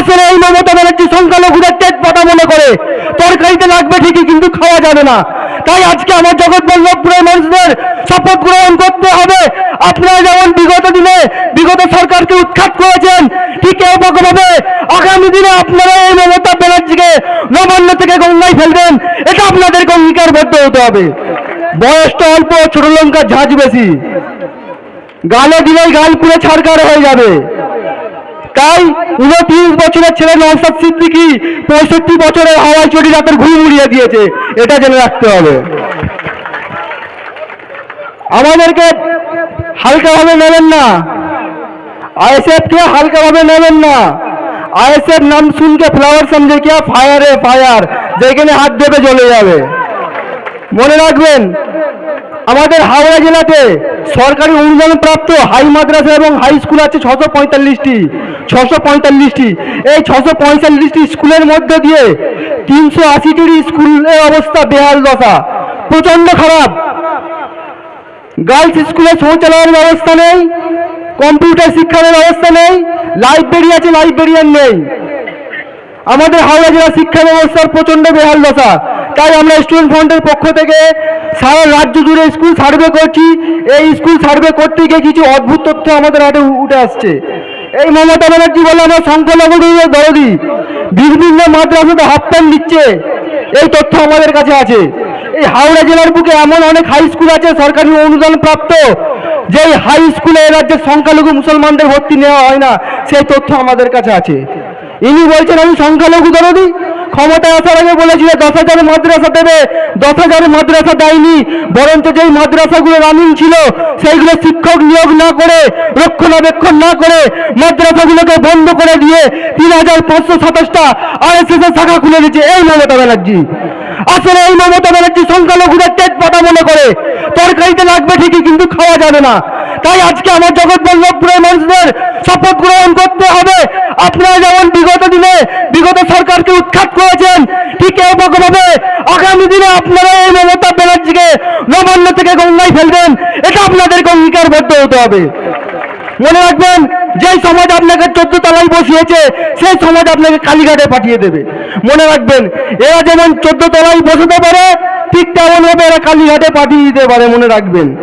আসলে এই মমতা ব্যানার্জি সংখ্যালঘুদের টেট পাতা মনে করে। তরকারিতে লাগবে ঠিকই, কিন্তু খাওয়া যাবে না। তাই আজকে আমার জগৎ বল্লভপুরের মানুষদের শপথ গ্রহণ করতে হবে। আপনারা যেমন বিগত দিনে, বিগত সরকারকে উৎখাত করেছেন, ঠিক এরকমভাবে আগামী দিনে আপনারা এই মমতা ব্যানার্জিকে নবান্ন থেকে গঙ্গায় ফেলবেন এটা আপনাদেরকে অঙ্গীকারবদ্ধ হতে হবে। বয়সটা অল্প, ছোট লঙ্কার ঝাঁজ বেশি। গালে দিলেই গাল পুরো ছাড়কার হয়ে যাবে। তাই উনত্রিশ বছরের ছেলে নৌসাদ সিদ্দিকি পঁয়ষট্টি বছরের হাওয়াই চটি রাতের ঘুম উড়িয়ে দিয়েছে। এটা জেনে রাখতে হবে। আমাদেরকে হালকাভাবে নেবেন না। আইএসএফকে হালকাভাবে নেবেন না। আইএসএফ নাম শুনকে ফ্লাওয়ার সমঝে কিয়া ফায়ারে ফায়ার যেখানে হাত দেবে জ্বলে যাবে। মনে রাখবেন আমাদের হাওড়া জেলাতে সরকারি অনুদান প্রাপ্ত হাই মাদ্রাসা এবং হাই স্কুল আছে ছশো পঁয়তাল্লিশটি ছশো পঁয়তাল্লিশটি। এই ছশো পঁয়তাল্লিশটি স্কুলের মধ্যে দিয়ে তিনশো আশিটির স্কুলের অবস্থা বেহাল দশা। প্রচণ্ড খারাপ। গার্লস স্কুলে শৌচালয়ের ব্যবস্থা নেই, কম্পিউটার শিক্ষার ব্যবস্থা নেই, লাইব্রেরি আছে, লাইব্রেরিয়ান নেই। আমাদের হাওড়া জেলা শিক্ষা ব্যবস্থার প্রচণ্ড বেহাল দশা। তাই আমরা স্টুডেন্ট ফ্রন্টের পক্ষ থেকে সারা রাজ্য জুড়ে স্কুল সার্ভে করছি। এই স্কুল সার্ভে করতে গিয়ে কিছু অদ্ভুত তথ্য আমাদের হাতে উঠে আসছে। এই মমতা ব্যানার্জি বলে আমরা সংখ্যালঘুদের দরদি। বিভিন্ন মাদ্রাসাতে হাফ প্যান্ট দিচ্ছে এই তথ্য আমাদের কাছে আছে। এই হাওড়া জেলার বুকে এমন অনেক হাই স্কুল আছে, সরকারি অনুদান প্রাপ্ত যে হাই স্কুলে রাজ্যের সংখ্যালঘু মুসলমানদের ভর্তি নেওয়া হয় না, সেই তথ্য আমাদের কাছে আছে। ইনি বলছেন, আমি সংখ্যালঘু দরদি ক্ষমতায় আসার আগে বলেছিল দশ হাজার মাদ্রাসা দেবে। দশ হাজার মাদ্রাসা দেয়নি, বরঞ্চ যেই মাদ্রাসাগুলো রানিং ছিল, সেইগুলো শিক্ষক নিয়োগ না করে, রক্ষণাবেক্ষণ না করে মাদ্রাসাগুলোকে বন্ধ করে দিয়ে তিন হাজার পাঁচশো সাতাশটা আর এস এর শাখা খুলে দিচ্ছে এই মমতা ব্যানার্জি। আসলে এই মমতা ব্যানার্জি সংখ্যালঘুদের টেট পাতা মনে করে। তরকারিতে লাগবে ঠিকই, কিন্তু খাওয়া যাবে না। তাই আজকে আমার জগৎ বল্লভপুরের মানুষদের শপথ গ্রহণ করতে হবে। আপনারা যেমন বিগত দিনে, বিগত সরকারকে উৎখাত আগামী দিনে আপনারা এই মমতা ব্যানার্জিকে নবান্ন থেকে গঙ্গায় ফেলবেন, এটা আপনাদেরকে অঙ্গীকারবদ্ধ হতে হবে। মনে রাখবেন, যেই সমাজ আপনাকে চোদ্দ তলায় বসিয়েছে, সেই সমাজ আপনাকে কালীঘাটে পাঠিয়ে দেবে। মনে রাখবেন, এরা যেমন চোদ্দ তলায় বসতে পারে, ঠিক তেমন ভাবে এরা কালীঘাটে পাঠিয়ে দিতে পারে, মনে রাখবেন।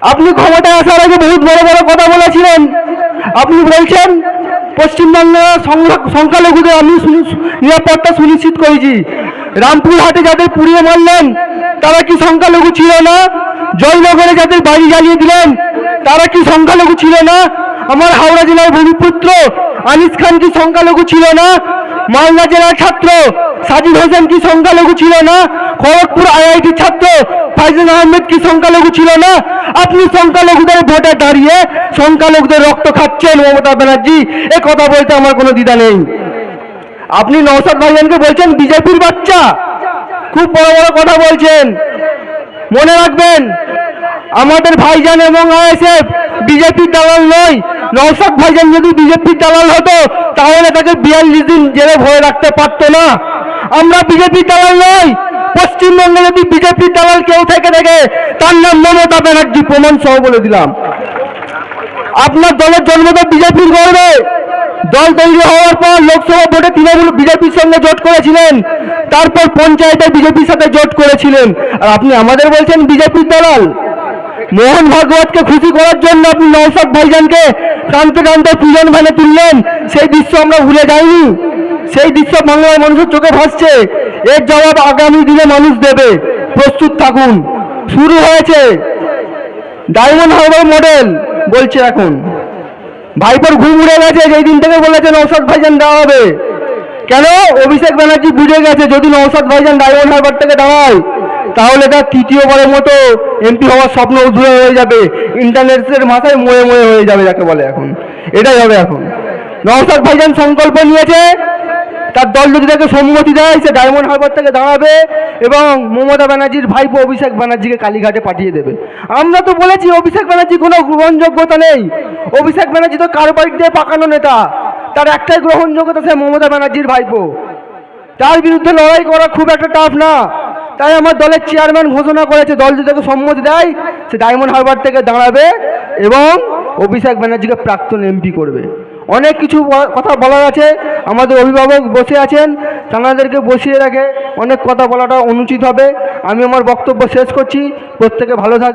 আপনি ক্ষমতায় আসার আগে বহুত বড় বড় কথা বলেছিলেন। আপনি বলছেন পশ্চিমবাংলার সংখ্যা- সংখ্যালঘুদের আমি নিরাপত্তা সুনিশ্চিত করেছি। রামপুরহাটে যাদের পুড়িয়ে মারলেন, তারা কি সংখ্যালঘু ছিল না? জয়নগরে যাদের বাড়ি জ্বালিয়ে দিলেন, তারা কি সংখ্যালঘু ছিল না? আমার হাওড়া জেলার ভূমিপুত্র আনিস খান কি সংখ্যালঘু ছিল না? মালদা জেলার ছাত্র সাজিদ হোসেন কি সংখ্যালঘু ছিল না? খড়গপুর আইআইটি ছাত্র ফাইজুল আহমেদ কি সংখ্যালঘু ছিল না? আপনি সংখ্যালঘুদের ভোটে দাঁড়িয়ে সংখ্যালঘুদের রক্ত খাচ্ছেন মমতা ব্যানার্জি। এ কথা বলতে আমার কোনো দ্বিধা নেই। আপনি নৌসাদ ভাইজানকে বলছেন বিজেপির বাচ্চা। খুব বড় বড় কথা বলছেন। মনে রাখবেন, আমাদের ভাইজান এবং আইএসএফ বিজেপির দালাল নয়। নৌসাদ ভাইজান যদি বিজেপির দালাল হতো, তাহলে তাকে বিয়াল্লিশ দিন জেলে ভরে রাখতে পারতো না। আমরা বিজেপির দালাল নই। পশ্চিমবঙ্গে যদি বিজেপির দালাল কেউ থেকে থাকে, তার নাম মমতা ব্যানার্জি প্রমাণ সহ বলে দিলাম। আপনার দলের জন্ম তো বিজেপির গর্বে। দল তৈরি হওয়ার পর লোকসভা ভোটে তৃণমূল বিজেপির সঙ্গে জোট করেছিলেন। তারপর পঞ্চায়েতে বিজেপির সাথে জোট করেছিলেন। আর আপনি আমাদের বলছেন বিজেপির দালাল। মোহন ভাগবতকে খুশি করার জন্য আপনি নৌসাদ ভাইজানকে টানতে টানতে পূজন ভ্যানে তুললেন। সেই দৃশ্য আমরা ভুলে যাইনি। সেই দৃশ্য বাংলার মানুষের চোখে ভাসছে। এর জবাব আগামী দিনে মানুষ দেবে। প্রস্তুত থাকুন। শুরু হয়েছে। ডায়মন্ড হারবার মডেল, বলছে এখন। ভাইপোর ঘুম উড়ে গেছে, যেই দিন থেকে বলেছে নৌসাদ ভাইজান দেওয়া হবে। কেন? অভিষেক ব্যানার্জি বুঝে গেছে, যদি নৌসাদ ভাইজান ডায়মন্ড হারবার থেকে দাঁড়ায়, তাহলে তার তৃতীয়বারের মতো এমপি হওয়ার স্বপ্ন উধুরে হয়ে যাবে। ইন্টারনেটের মাথায় ময়ে ময়ে হয়ে যাবে যাকে বলে এখন। এটাই হবে এখন। নৌসাদ ভাইজান সংকল্প নিয়েছে, তার দল যদি তাকে সম্মতি দেয়, সে ডায়মন্ড হারবার থেকে দাঁড়াবে এবং মমতা ব্যানার্জির ভাইপো অভিষেক ব্যানার্জিকে কালীঘাটে পাঠিয়ে দেবে। আমরা তো বলেছি, অভিষেক ব্যানার্জি কোনো গ্রহণযোগ্যতা নেই। অভিষেক ব্যানার্জি তো কারবারিক দিয়ে পাকানো নেতা। তার একটাই গ্রহণযোগ্যতা সে মমতা ব্যানার্জির ভাইপো। তার বিরুদ্ধে লড়াই করা খুব একটা টাফ না। তাই আমার দলের চেয়ারম্যান ঘোষণা করেছে, দল যদি তাকে সম্মতি দেয়, সে ডায়মন্ড হারবার থেকে দাঁড়াবে এবং অভিষেক ব্যানার্জিকে প্রাক্তন এমপি করবে। অনেক কিছু কথা বলার আছে। আমাদের অভিভাবক বসে আছেন। তাঁদেরকে বসিয়ে রাখে অনেক কথা বলাটা অনুচিত হবে। আমি আমার বক্তব্য শেষ করছি। প্রত্যেকে ভালো থাকবে